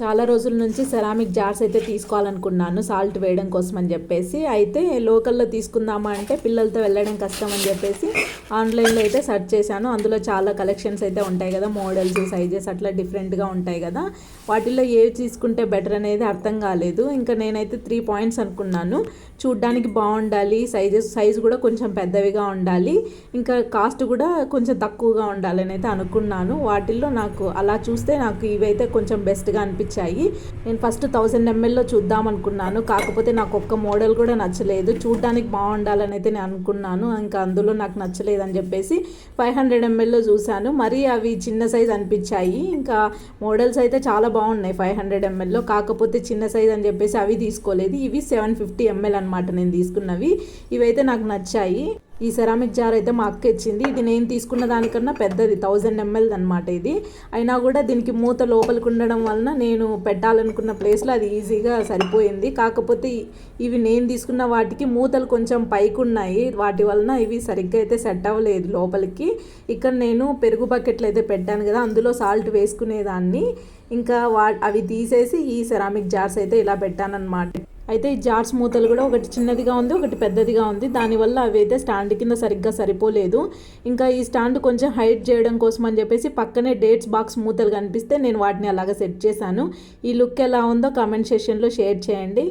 చాలా రోజుల నుంచి సెరామిక్ జార్స్ అయితే తీసుకోవాలనుకున్నాను సాల్ట్ వేయడం కోసం అని చెప్పేసి. అయితే లోకల్లో తీసుకుందామా అంటే పిల్లలతో వెళ్ళడం కష్టం అని చెప్పేసి ఆన్లైన్లో అయితే సెర్చ్ చేశాను. అందులో చాలా కలెక్షన్స్ అయితే ఉంటాయి కదా మోడల్స్ సైజెస్ అట్లా డిఫరెంట్గా ఉంటాయి కదా. వాటిల్లో ఏవి తీసుకుంటే బెటర్ అనేది అర్థం కాలేదు. ఇంకా నేనైతే త్రీ పాయింట్స్ అనుకున్నాను. చూడ్డానికి బాగుండాలి సైజెస్ సైజ్ కూడా కొంచెం పెద్దవిగా ఉండాలి. ఇంకా కాస్ట్ కూడా కొంచెం తక్కువగా ఉండాలని అయితే అనుకున్నాను. వాటిల్లో నాకు అలా చూస్తే నాకు ఇవైతే కొంచెం బెస్ట్గా అనిపించింది వచ్చాయి నేను ఫస్ట్ థౌజండ్ ఎంఎల్లో చూద్దాం అనుకున్నాను. కాకపోతే నాకు ఒక్క మోడల్ కూడా నచ్చలేదు. చూడడానికి బాగుండాలని అయితే నేను అనుకున్నాను. ఇంకా అందులో నాకు నచ్చలేదు అని చెప్పేసి ఫైవ్ హండ్రెడ్ ఎంఎల్లో చూశాను. మరి అవి చిన్న సైజ్ అనిపించాయి. ఇంకా మోడల్స్ అయితే చాలా బాగున్నాయి ఫైవ్ హండ్రెడ్ ఎంఎల్లో కాకపోతే చిన్న సైజ్ అని చెప్పేసి అవి తీసుకోలేదు. ఇవి సెవెన్ ఫిఫ్టీ ఎంఎల్ అనమాట నేను తీసుకున్నవి. ఇవైతే నాకు నచ్చాయి. ఈ సెరామిక్ జార్ అయితే మా అక్క ఇచ్చింది. ఇది నేను తీసుకున్న దానికన్నా పెద్దది థౌజండ్ ఎంఎల్ అనమాట ఇది. అయినా కూడా దీనికి మూత లోపలికి ఉండడం వలన నేను పెట్టాలనుకున్న ప్లేస్లో అది ఈజీగా సరిపోయింది. కాకపోతే ఇవి నేను తీసుకున్న వాటికి మూతలు కొంచెం పైకి ఉన్నాయి వాటి వలన ఇవి సరిగ్గా అయితే సెట్ అవ్వలేదు లోపలికి. ఇక్కడ నేను పెరుగు బకెట్లు అయితే పెట్టాను కదా అందులో సాల్ట్ వేసుకునేదాన్ని. ఇంకా వా అవి తీసేసి ఈ సెరామిక్ జార్స్ అయితే ఇలా పెట్టానన్నమాట. అయితే ఈ జార్స్ మూతలు కూడా ఒకటి చిన్నదిగా ఉంది ఒకటి పెద్దదిగా ఉంది. దానివల్ల అవి అయితే స్టాండ్ కింద సరిగ్గా సరిపోలేదు. ఇంకా ఈ స్టాండ్ కొంచెం హైట్ చేయడం కోసం అని చెప్పేసి పక్కనే డేట్స్ బాక్స్ మూతలు కనిపిస్తే నేను వాటిని అలాగ సెట్ చేశాను. ఈ లుక్ ఎలా ఉందో కామెంట్ సెషన్లో షేర్ చేయండి.